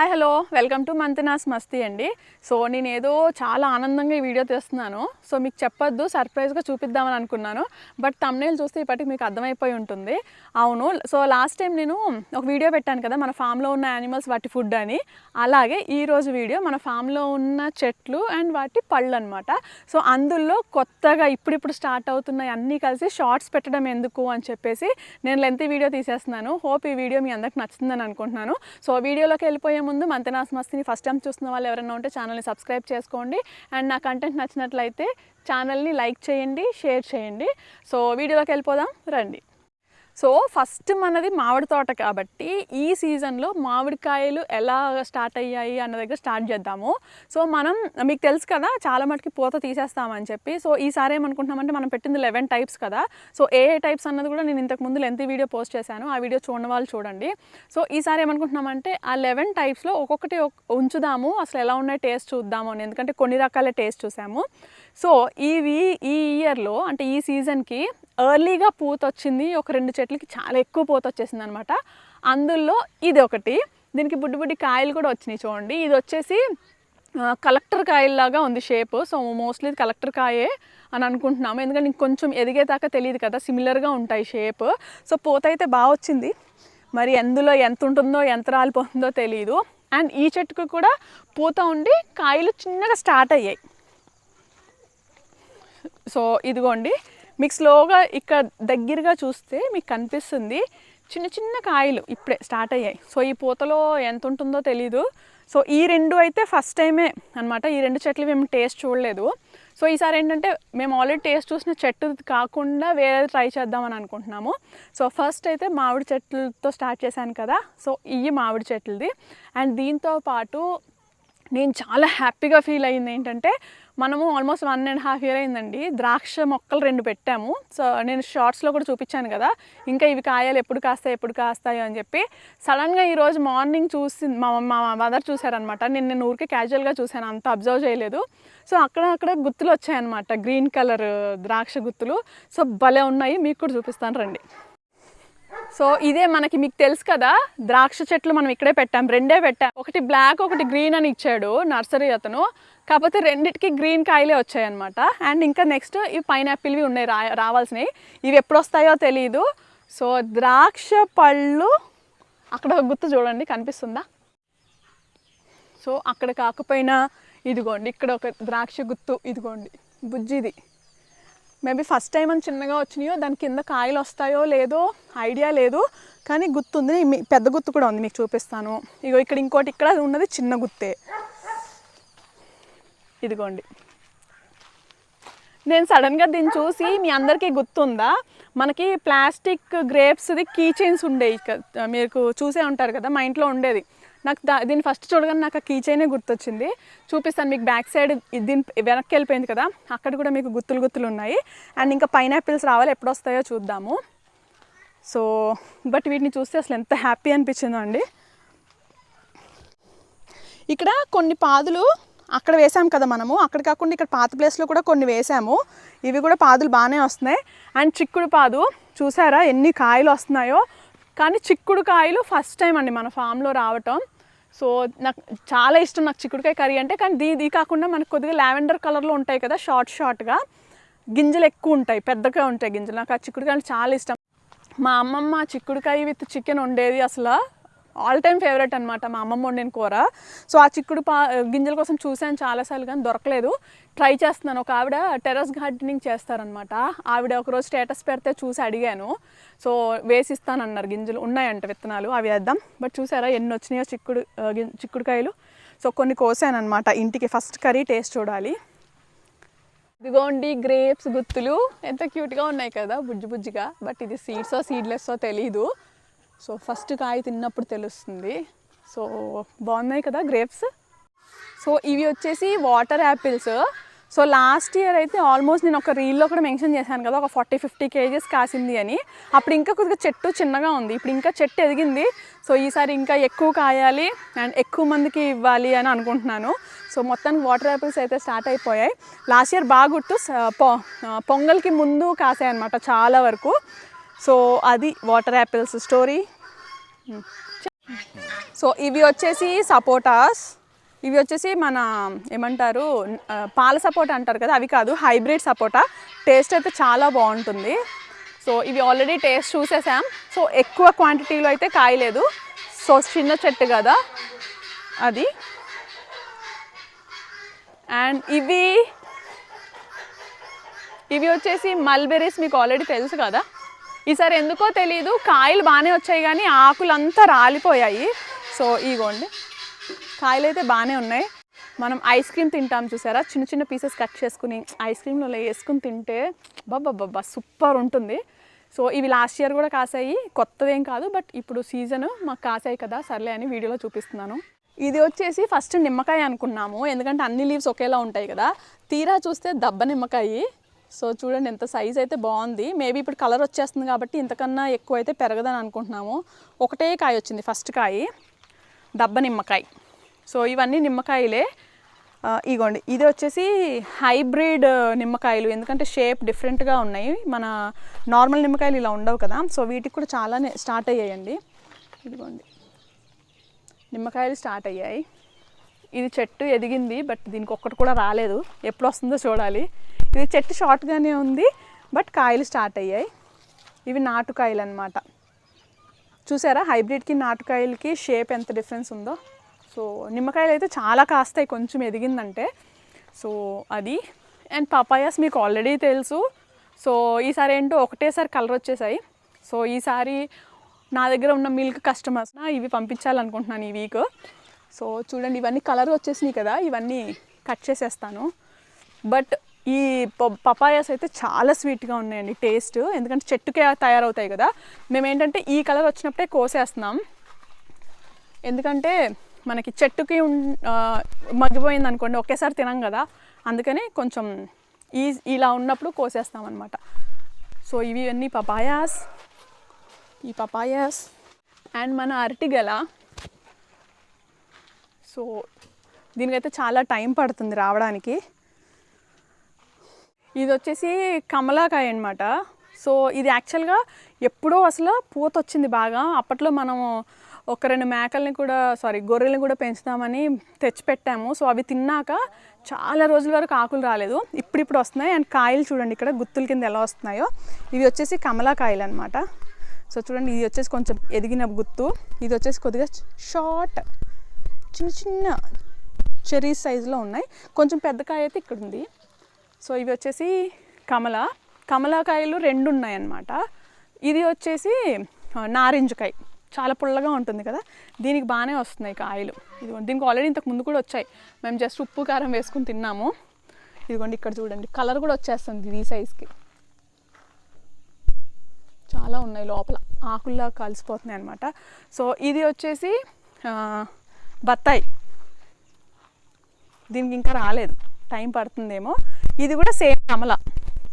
Hi hello. Welcome to Manthana's Masti అండి. So నేను ఏదో చాలా ఆనందంగా ఈ వీడియో తీస్తున్నాను. సో మీకు చెప్పొద్దు సర్ప్రైజ్గా చూపిద్దామని అనుకున్నాను. బట్ తమ్నేలు చూస్తే ఇప్పటికి మీకు అర్థమైపోయి ఉంటుంది. అవును సో లాస్ట్ టైం నేను ఒక వీడియో పెట్టాను కదా మన ఫామ్లో ఉన్న యానిమల్స్ వాటి ఫుడ్ అని. అలాగే ఈరోజు వీడియో మన ఫామ్లో ఉన్న చెట్లు అండ్ వాటి పళ్ళు అనమాట సో అందులో కొత్తగా ఇప్పుడిప్పుడు స్టార్ట్ అవుతున్నాయి అన్నీ కలిసి షార్ట్స్ పెట్టడం ఎందుకు అని చెప్పేసి నేను లెంత్ వీడియో తీసేస్తున్నాను. హోప్ ఈ వీడియో మీ అందరికి నచ్చుతుందని అనుకుంటున్నాను. సో వీడియోలోకి వెళ్ళిపోయే ముందు మంతనాస్ మస్తిని ఫస్ట్ టైం చూస్తున్న వాళ్ళు ఎవరైనా ఉంటే ఛానల్ని సబ్స్క్రైబ్ చేసుకోండి. అండ్ నా కంటెంట్ నచ్చినట్లయితే ఛానల్ని లైక్ చేయండి షేర్ చేయండి. సో వీడియోలోకి వెళ్ళిపోదాం. రండి. సో ఫస్ట్ మనది మామిడి తోట కాబట్టి ఈ సీజన్లో మామిడికాయలు ఎలా స్టార్ట్ అయ్యాయి అన్న దగ్గర స్టార్ట్ చేద్దాము. సో మనం మీకు తెలుసు కదా చాలా మటుకి పూత తీసేస్తామని చెప్పి. సో ఈసారి ఏమనుకుంటున్నామంటే మనం పెట్టింది లెవెన్ టైప్స్ కదా. సో ఏ ఏ టైప్స్ అన్నది కూడా నేను ఇంతకు ముందు లెంత్ వీడియో పోస్ట్ చేశాను. ఆ వీడియో చూడని వాళ్ళు చూడండి. సో ఈసారి ఏమనుకుంటున్నామంటే ఆ లెవెన్ టైప్స్లో ఒక్కొక్కటి ఉంచుదాము. అసలు ఎలా ఉన్నాయి టేస్ట్ చూద్దాము అని. ఎందుకంటే కొన్ని రకాల టేస్ట్ చూసాము. సో ఇవి ఈ ఇయర్లో అంటే ఈ సీజన్కి ఎర్లీగా పూత వచ్చింది ఒక రెండు చెట్లకి చాలా ఎక్కువ పూత వచ్చేసింది అనమాట అందులో ఇది ఒకటి. దీనికి బుడ్డి బుడ్డి కాయలు కూడా వచ్చినాయి చూడండి. ఇది వచ్చేసి కలెక్టర్ కాయల్లాగా ఉంది షేప్. సో మోస్ట్లీ ఇది కలెక్టర్ కాయే అని అనుకుంటున్నాము. ఎందుకంటే ఇంకొంచెం ఎదిగేదాకా తెలియదు కదా సిమిలర్గా ఉంటాయి షేప్. సో పూత అయితే బాగా వచ్చింది. మరి ఎందులో ఎంత ఉంటుందో ఎంత రాలిపోతుందో తెలియదు అండ్ ఈ చెట్టుకు కూడా పూత ఉండి కాయలు చిన్నగా స్టార్ట్ అయ్యాయి. సో ఇదిగోండి మీకు స్లోగా ఇక్కడ దగ్గరగా చూస్తే మీకు కనిపిస్తుంది. చిన్న చిన్న కాయలు ఇప్పుడే స్టార్ట్ అయ్యాయి. సో ఈ పూతలో ఎంత ఉంటుందో తెలీదు. సో ఈ రెండు అయితే ఫస్ట్ టైమే అనమాట ఈ రెండు చెట్లు మేము టేస్ట్ చూడలేదు. సో ఈసారి ఏంటంటే మేము ఆల్రెడీ టేస్ట్ చూసిన చెట్టు కాకుండా వేరే ట్రై చేద్దామని అనుకుంటున్నాము. సో ఫస్ట్ అయితే మామిడి చెట్లతో స్టార్ట్ చేశాను కదా. సో ఇవి మామిడి చెట్లది. అండ్ దీంతో పాటు నేను చాలా హ్యాపీగా ఫీల్ అయింది ఏంటంటే మనము almost one and half year అయిందండి. ద్రాక్ష మొక్కలు రెండు పెట్టాము. సో నేను షార్ట్స్లో కూడా చూపించాను కదా ఇంకా ఇవి కాయలు ఎప్పుడు కాస్తాయి ఎప్పుడు కాస్తాయో అని చెప్పి. సడన్గా ఈరోజు మార్నింగ్ చూసి మా మా మదర్ చూశారనమాట నేను నేను ఊరికే క్యాజువల్గా చూశాను అంత అబ్జర్వ్ చేయలేదు. సో అక్కడ అక్కడ గుత్తులు వచ్చాయన్నమాట గ్రీన్ కలర్ ద్రాక్ష గుత్తులు. సో భలే ఉన్నాయి మీకు కూడా చూపిస్తాను రండి. సో ఇదే మనకి మీకు తెలుసు కదా ద్రాక్ష చెట్లు మనం ఇక్కడే పెట్టాం రెండే పెట్టాం. ఒకటి బ్లాక్ ఒకటి గ్రీన్ అని ఇచ్చాడు నర్సరీ అతను. కాకపోతే రెండిటికి గ్రీన్ కాయలే వచ్చాయన్నమాట. అండ్ ఇంకా నెక్స్ట్ ఇవి పైనాపిల్వి ఉన్నాయి రా రావాల్సినవి. ఇవి ఎప్పుడు వస్తాయో తెలియదు సో ద్రాక్ష పళ్ళు అక్కడ ఒక గుర్తు చూడండి కనిపిస్తుందా? సో అక్కడ కాకపోయినా ఇదిగోండి ఇక్కడ ఒక ద్రాక్ష గుత్తు ఇదిగోండి బుజ్జిది. మేబీ ఫస్ట్ టైం అని చిన్నగా వచ్చినాయో దాని కింద కాయలు వస్తాయో లేదో ఐడియా లేదు. కానీ గుర్తుంది మీ- పెద్ద గుత్తు కూడా ఉంది మీకు చూపిస్తాను. ఇగో ఇక్కడ ఇంకోటి ఇక్కడ ఉన్నది చిన్న గుత్తే. ఇదిగోండి. నేను సడన్గా దీన్ని చూసి మీ అందరికీ గుర్తుందా? మనకి ప్లాస్టిక్ గ్రేప్స్ది కీ చైన్స్ ఉండేవి మీకు చూసే ఉంటారు కదా మా ఇంట్లో ఉండేది. నాకు దా దీన్ని ఫస్ట్ చూడగానే నాకు ఆ కీ చైనే గుర్తొచ్చింది. చూపిస్తాను మీకు బ్యాక్ సైడ్ దీని వెనక్కి వెళ్ళిపోయింది కదా అక్కడ కూడా మీకు గుత్తులు గుత్తులు ఉన్నాయి. అండ్ ఇంకా పైనాపిల్స్ రావాలి ఎప్పుడు వస్తాయో చూద్దాము. సో బట్ వీటిని చూస్తే అసలు ఎంత హ్యాపీ అనిపించిందో అండి. ఇక్కడ కొన్ని పాదులు అక్కడ వేసాం కదా మనము. అక్కడ కాకుండా ఇక్కడ పాత ప్లేస్లో కూడా కొన్ని వేసాము. ఇవి కూడా పాదులు బాగానే వస్తున్నాయి. అండ్ చిక్కుడు పాదు చూసారా ఎన్ని కాయలు వస్తున్నాయో? కానీ చిక్కుడు కాయలు ఫస్ట్ టైం అండి మన ఫామ్లో రావటం. సో నాకు చాలా ఇష్టం నాకు చిక్కుడుకాయ కర్రీ అంటే కానీ దీ ఇది కాకుండా మనకు కొద్దిగా లావెండర్ కలర్లో ఉంటాయి కదా షార్ట్ షార్ట్గా గింజలు ఎక్కువ ఉంటాయి పెద్దగా ఉంటాయి గింజలు. నాకు ఆ చిక్కుడుకాయలు చాలా ఇష్టం. మా అమ్మమ్మ చిక్కుడుకాయ విత్ చికెన్ వండేది అసలు. ఆల్ టైమ్ ఫేవరెట్ అనమాట మా అమ్మమ్మ వండిన కూర. సో ఆ చిక్కుడు పా గింజల కోసం చూశాను చాలాసార్లు కానీ దొరకలేదు. ట్రై చేస్తున్నాను. ఒక ఆవిడ టెర్రస్ గార్డెనింగ్ చేస్తారనమాట ఆవిడ ఒకరోజు స్టేటస్ పెడితే చూసి అడిగాను. సో వేసిస్తానన్నారు గింజలు ఉన్నాయంట విత్తనాలు. అవి వేద్దాం. బట్ చూసారా ఎన్ని వచ్చినాయో చిక్కుడు చిక్కుడుకాయలు. సో కొన్ని కోసానమాట ఇంటికి. ఫస్ట్ కర్రీ టేస్ట్ చూడాలి. ఇదిగోండి గ్రేప్స్ గుత్తులు. ఎంత క్యూట్గా ఉన్నాయి కదా బుజ్జి బుజ్జిగా. బట్ ఇది సీడ్సో సీడ్లెస్సో తెలీదు. సో ఫస్ట్ కాయ తిన్నప్పుడు తెలుస్తుంది. సో బాగున్నాయి కదా గ్రేప్స్? సో ఇవి వచ్చేసి water apples. So last year అయితే ఆల్మోస్ట్ నేను ఒక రీల్లో కూడా మెన్షన్ చేశాను కదా ఒక ఫార్టీ ఫిఫ్టీ కేజీస్ కాసింది అని. అప్పుడు ఇంకా కొద్దిగా చెట్టు చిన్నగా ఉంది ఇప్పుడు ఇంకా చెట్టు ఎదిగింది. సో ఈసారి ఇంకా ఎక్కువ కాయాలి అండ్ ఎక్కువ మందికి ఇవ్వాలి అని అనుకుంటున్నాను. సో మొత్తానికి వాటర్ యాపిల్స్ అయితే స్టార్ట్ అయిపోయాయి. లాస్ట్ ఇయర్ బాగా గుర్తు పొ- పొంగల్కి ముందు కాసాయి అనమాట చాలా వరకు. సో అది వాటర్ యాపిల్స్ స్టోరీ. సో ఇవి వచ్చేసి సపోటాస్. ఇవి వచ్చేసి మన ఏమంటారు పాల సపోటా అంటారు కదా అవి కాదు హైబ్రిడ్ సపోటా. టేస్ట్ అయితే చాలా బాగుంటుంది. సో ఇవి ఆల్రెడీ టేస్ట్ చూసేసాం. సో ఎక్కువ క్వాంటిటీలో అయితే కాయలేదు. సో చిన్న చెట్టు కదా అది. అండ్ ఇవి ఇవి వచ్చేసి మల్బెరీస్ మీకు ఆల్రెడీ తెలుసు కదా. ఈసారి ఎందుకో తెలియదు కాయలు బాగానే వచ్చాయి కానీ ఆకులంతా రాలిపోయాయి. సో ఇగోండి. కాయలు అయితే బాగానే ఉన్నాయి. మనం ఐస్ క్రీమ్ తింటాం చూసారా? చిన్న చిన్న పీసెస్ కట్ చేసుకుని ఐస్ క్రీమ్లో వేసుకుని తింటే బాబా సూపర్ ఉంటుంది. సో ఇవి లాస్ట్ ఇయర్ కూడా కాసాయి. కొత్తదేం కాదు బట్ ఇప్పుడు సీజన్ మాకు కాసాయి కదా సర్లే అని వీడియోలో చూపిస్తున్నాను. ఇది వచ్చేసి ఫస్ట్ నిమ్మకాయ అనుకున్నాము ఎందుకంటే అన్ని లీవ్స్ ఒకేలా ఉంటాయి కదా. తీరా చూస్తే దబ్బ నిమ్మకాయ. సో చూడండి ఎంత సైజ్ అయితే బాగుంది. మేబీ ఇప్పుడు కలర్ వచ్చేస్తుంది కాబట్టి ఇంతకన్నా ఎక్కువ అయితే పెరగదని అనుకుంటున్నాము. ఒకటే కాయ వచ్చింది ఫస్ట్ కాయ. దబ్బ నిమ్మకాయ. సో ఇవన్నీ నిమ్మకాయలే. ఇగోండి ఇది వచ్చేసి హైబ్రిడ్ నిమ్మకాయలు. ఎందుకంటే షేప్ డిఫరెంట్గా ఉన్నాయి. మన నార్మల్ నిమ్మకాయలు ఇలా ఉండవు కదా. సో వీటికి కూడా చాలానే స్టార్ట్ అయ్యాయండి. ఇదిగోండి. నిమ్మకాయలు స్టార్ట్ అయ్యాయి. ఇది చెట్టు ఎదిగింది బట్ దీనికి ఒక్కటి కూడా రాలేదు. ఎప్పుడు వస్తుందో చూడాలి. ఇది చెట్టు షార్ట్గానే ఉంది బట్ కాయలు స్టార్ట్ అయ్యాయి. ఇవి నాటుకాయలు అనమాట చూసారా? హైబ్రిడ్కి నాటుకాయలకి షేప్ ఎంత డిఫరెన్స్ ఉందో. సో నిమ్మకాయలు అయితే చాలా కాస్తాయి కొంచెం ఎదిగిందంటే. సో అది. అండ్ పపాయాస్ మీకు ఆల్రెడీ తెలుసు. సో ఈసారి ఏంటో ఒకటేసారి కలర్ వచ్చేసాయి. సో ఈసారి నా దగ్గర ఉన్న మిల్క్ కస్టమర్స్ ఇవి పంపించాలనుకుంటున్నాను ఈ వీక్. సో చూడండి ఇవన్నీ కలర్ వచ్చేసినాయి కదా ఇవన్నీ కట్ చేసేస్తాను. బట్ ఈ ప- పపాయాస్ అయితే చాలా స్వీట్గా ఉన్నాయండి టేస్ట్ ఎందుకంటే చెట్టుకే తయారవుతాయి కదా. మేము ఏంటంటే ఈ కలర్ వచ్చినప్పుడే కోసేస్తున్నాం. ఎందుకంటే మనకి చెట్టుకి మగ్గిపోయింది అనుకోండి ఒకేసారి తినం కదా. అందుకని కొంచెం ఈ ఇలా ఉన్నప్పుడు కోసేస్తాం అనమాట సో ఇవి అన్నీ పపాయాస్ ఈ పపాయాస్ అండ్ మన అరటిగల సో దీనికైతే చాలా టైం పడుతుంది రావడానికి. ఇది వచ్చేసి కమలాకాయ అనమాట సో ఇది యాక్చువల్గా ఎప్పుడో అసలు పూత వచ్చింది బాగా. అప్పట్లో మనము ఒక రెండు మేకల్ని కూడా సారీ గొర్రెల్ని కూడా పెంచుదామని తెచ్చిపెట్టాము. సో అవి తిన్నాక చాలా రోజుల వరకు ఆకులు రాలేదు. ఇప్పుడు ఇప్పుడు వస్తున్నాయి. అండ్ కాయలు చూడండి ఇక్కడ గుత్తుల కింద ఎలా వస్తున్నాయో. ఇవి వచ్చేసి కమలాకాయలు అనమాట సో చూడండి ఇది వచ్చేసి కొంచెం ఎదిగిన గుత్తు. ఇది వచ్చేసి కొద్దిగా షార్ట్. చిన్న చిన్న చెరీ సైజులో ఉన్నాయి. కొంచెం పెద్ద కాయ అయితే ఇక్కడ ఉంది సో ఇవి వచ్చేసి కమల. కమలాకాయలు రెండు ఉన్నాయన్నమాట. ఇది వచ్చేసి నారింజ నారింజకాయ చాలా పుల్లగా ఉంటుంది కదా? దీనికి బాగానే వస్తున్నాయి కాయలు. ఇదిగోండి దీనికి ఆల్రెడీ ఇంతకు ముందు కూడా వచ్చాయి. మేము జస్ట్ ఉప్పు కారం వేసుకుని తిన్నాము. ఇదిగోండి ఇక్కడ చూడండి. కలర్ కూడా వచ్చేస్తుంది ఈ సైజ్కి చాలా ఉన్నాయి లోపల. ఆకుల్లా కలిసిపోతున్నాయి అనమాట సో ఇది వచ్చేసి బత్తాయి. దీనికి ఇంకా రాలేదు. టైం పడుతుందేమో. ఇది కూడా సేమ్ కమల.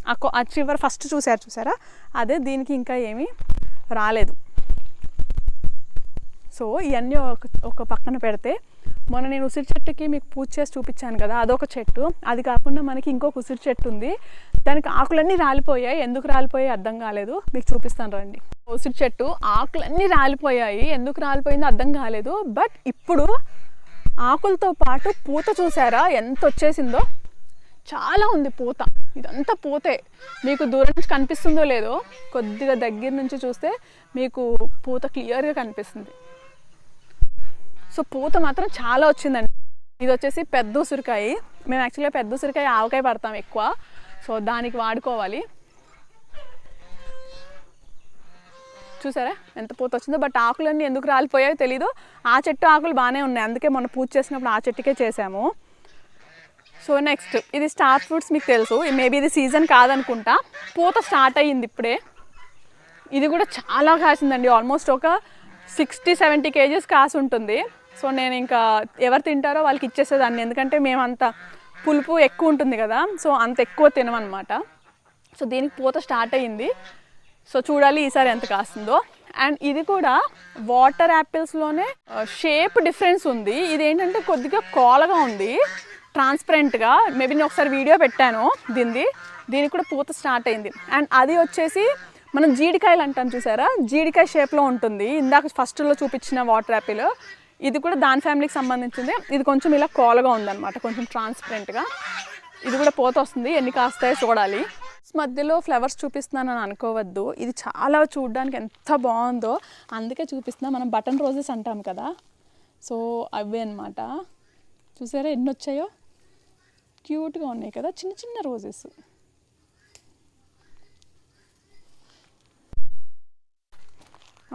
ఆ కొ- చివరి ఫస్ట్ చూసారు చూసారా? అదే దీనికి ఇంకా ఏమీ రాలేదు. సో ఇవన్నీ ఒక ఒక పక్కన పెడితే మొన్న నేను ఉసిరి చెట్టుకి మీకు పూజ చేసి చూపించాను కదా అదొక చెట్టు. అది కాకుండా మనకి ఇంకొక ఉసిరి చెట్టు ఉంది. దానికి ఆకులన్నీ రాలిపోయాయి. ఎందుకు రాలిపోయాయి అర్థం కాలేదు. మీకు చూపిస్తాను రండి. ఉసిరి చెట్టు ఆకులన్నీ రాలిపోయాయి. ఎందుకు రాలిపోయిందో అర్థం కాలేదు. బట్ ఇప్పుడు ఆకులతో పాటు పూత చూసారా? ఎంత వచ్చేసిందో? చాలా ఉంది పూత. ఇదంతా పూతే. మీకు దూరం నుంచి కనిపిస్తుందో లేదో కొద్దిగా దగ్గర నుంచి చూస్తే మీకు పూత క్లియర్గా కనిపిస్తుంది. సో పూత మాత్రం చాలా వచ్చిందండి. ఇది వచ్చేసి పెద్ద ఉసిరికాయ. మేము యాక్చువల్గా పెద్ద ఉసిరికాయ ఆవకాయ పడతాం ఎక్కువ. సో దానికి వాడుకోవాలి. చూసారా? ఎంత పూత వచ్చిందో. బట్ ఆకులన్నీ ఎందుకు రాలిపోయాయో తెలీదు. ఆ చెట్టు ఆకులు బాగానే ఉన్నాయి. అందుకే మొన్న పూజ చేసినప్పుడు ఆ చెట్టుకే చేసాము. సో నెక్స్ట్ ఇది స్టార్ ఫ్రూట్స్ మీకు తెలుసు. మేబీ ఇది సీజన్ కాదనుకుంటా. పూత స్టార్ట్ అయ్యింది ఇప్పుడే. ఇది కూడా చాలా కాసిందండి. ఆల్మోస్ట్ ఒక సిక్స్టీ సెవెంటీ కేజీస్ కాసి ఉంటుంది. సో నేను ఇంకా ఎవరు తింటారో వాళ్ళకి ఇచ్చేసేదాన్ని. ఎందుకంటే మేమంత పులుపు ఎక్కువ ఉంటుంది కదా. సో అంత ఎక్కువ తినమన్నమాట. సో దీనికి పూత స్టార్ట్ అయ్యింది. సో చూడాలి ఈసారి ఎంత కాస్తుందో. అండ్ ఇది కూడా వాటర్ యాపిల్స్లోనే షేప్ డిఫరెన్స్ ఉంది. ఇది ఏంటంటే కొద్దిగా కోలగా ఉంది. ట్రాన్స్పరెంట్గా మేబీ నేను ఒకసారి వీడియో పెట్టాను దీనిది. దీనికి కూడా పూత స్టార్ట్ అయింది. అండ్ అది వచ్చేసి మనం జీడికాయలు అంటాం చూసారా? జీడికాయ షేప్లో ఉంటుంది. ఇందాక ఫస్ట్లో చూపించిన వాటర్ యాపిల్ ఇది కూడా దాని ఫ్యామిలీకి సంబంధించింది. ఇది కొంచెం ఇలా కోలగా ఉందన్నమాట. కొంచెం ట్రాన్స్పరెంట్గా ఇది కూడా పోత వస్తుంది ఎన్ని కాస్తాయో చూడాలి. మధ్యలో ఫ్లవర్స్ చూపిస్తున్నానని అనుకోవద్దు. ఇది చాలా చూడడానికి ఎంత బాగుందో. అందుకే చూపిస్తున్నా. మనం బటన్ రోజెస్ అంటాం కదా. సో అవే అన్నమాట. చూసారా ఎన్ని వచ్చాయో? క్యూట్గా ఉన్నాయి కదా. చిన్న చిన్న రోజెస్.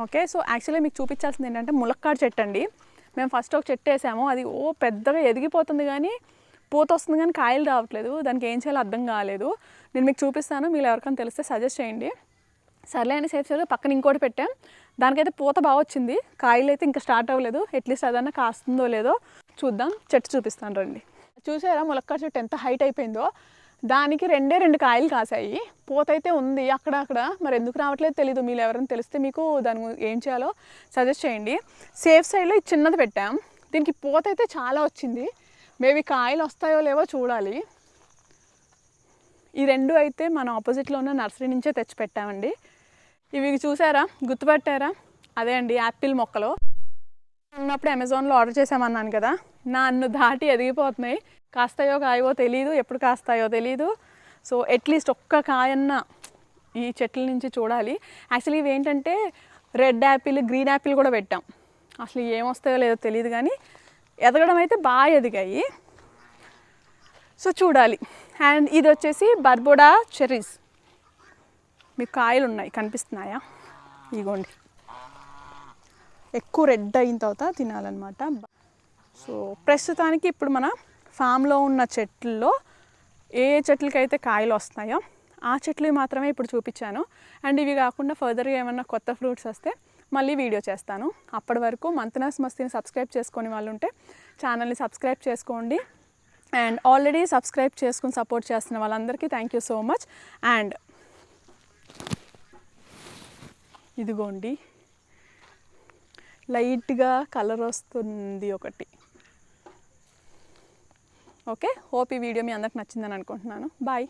ఓకే. సో యాక్చువల్లీ మీకు చూపించాల్సింది ఏంటంటే ములక్కాడ చెట్టు అండి. మేము ఫస్ట్ ఒక చెట్టు వేసాము. అది ఓ పెద్దగా ఎదిగిపోతుంది కానీ పూత వస్తుంది కానీ కాయలు రావట్లేదు. దానికి ఏం చేయాలో అర్థం కాలేదు. నేను మీకు చూపిస్తాను. మీరు ఎవరికైనా తెలిస్తే సజెస్ట్ చేయండి. సర్లే అని సేఫ్ సైడ్ పక్కన ఇంకోటి పెట్టాం. దానికైతే పూత బాగా వచ్చింది. కాయలు అయితే ఇంకా స్టార్ట్ అవ్వలేదు. అట్లీస్ట్ అదన్నా కాస్తుందో లేదో చూద్దాం. చెట్టు చూపిస్తాను రండి. చూసారా ములక్కాడ చెట్టు ఎంత హైట్ అయిపోయిందో? దానికి రెండే రెండు కాయలు కాసాయి. పూత అయితే ఉంది అక్కడ అక్కడ. మరి ఎందుకు రావట్లేదు తెలీదు. మీరు ఎవరైనా తెలిస్తే మీకు దాని ఏం చేయాలో సజెస్ట్ చేయండి. సేఫ్ సైడ్లో ఈ చిన్నది పెట్టాం. దీనికి పూత అయితే చాలా వచ్చింది. మేబీ కాయలు వస్తాయో లేవో చూడాలి. ఈ రెండు అయితే మన ఆపోజిట్లో ఉన్న నర్సరీ నుంచే తెచ్చి పెట్టామండి ఇవి చూసారా? గుర్తుపట్టారా? అదే అండి యాపిల్ మొక్కలు. ఉన్నప్పుడు అమెజాన్లో ఆర్డర్ చేసామన్నాను కదా. నన్ను దాటి ఎదిగిపోతున్నాయి. కాస్తాయో కాయవో తెలియదు ఎప్పుడు కాస్తాయో తెలియదు సో అట్లీస్ట్ ఒక్క కాయన్న ఈ చెట్ల నుంచి చూడాలి. యాక్చువల్లీ ఇవి ఏంటంటే రెడ్ యాపిల్ గ్రీన్ యాపిల్ కూడా పెట్టాం. అసలు ఏమొస్తాయో లేదో తెలియదు కానీ ఎదగడం అయితే బాగా ఎదిగాయి. సో చూడాలి. అండ్ ఇది వచ్చేసి బర్బోడా చెర్రీస్. మీకు కాయలు ఉన్నాయి కనిపిస్తున్నాయా? ఇగోండి. ఎక్కువ రెడ్ అయిన తర్వాత తినాలన్నమాట. సో ప్రస్తుతానికి ఇప్పుడు మన ఫామ్లో ఉన్న చెట్లలో ఏ చెట్లకైతే కాయలు వస్తున్నాయో ఆ చెట్లు మాత్రమే ఇప్పుడు చూపించాను. అండ్ ఇవి కాకుండా ఫర్దర్గా ఏమన్నా కొత్త ఫ్రూట్స్ వస్తే మళ్ళీ వీడియో చేస్తాను. అప్పటి వరకు మంతనాస్ మస్తిని సబ్స్క్రైబ్ చేసుకొని వాళ్ళు ఉంటే ఛానల్ని సబ్స్క్రైబ్ చేసుకోండి. అండ్ ఆల్రెడీ సబ్స్క్రైబ్ చేసుకుని సపోర్ట్ చేస్తున్న వాళ్ళందరికీ thank you so much and ఇదిగోండి. లైట్గా కలర్ వస్తుంది ఒకటి. ఓకే హోప్ ఈ వీడియో మీ అందరికి నచ్చిందని అనుకుంటున్నాను. బాయ్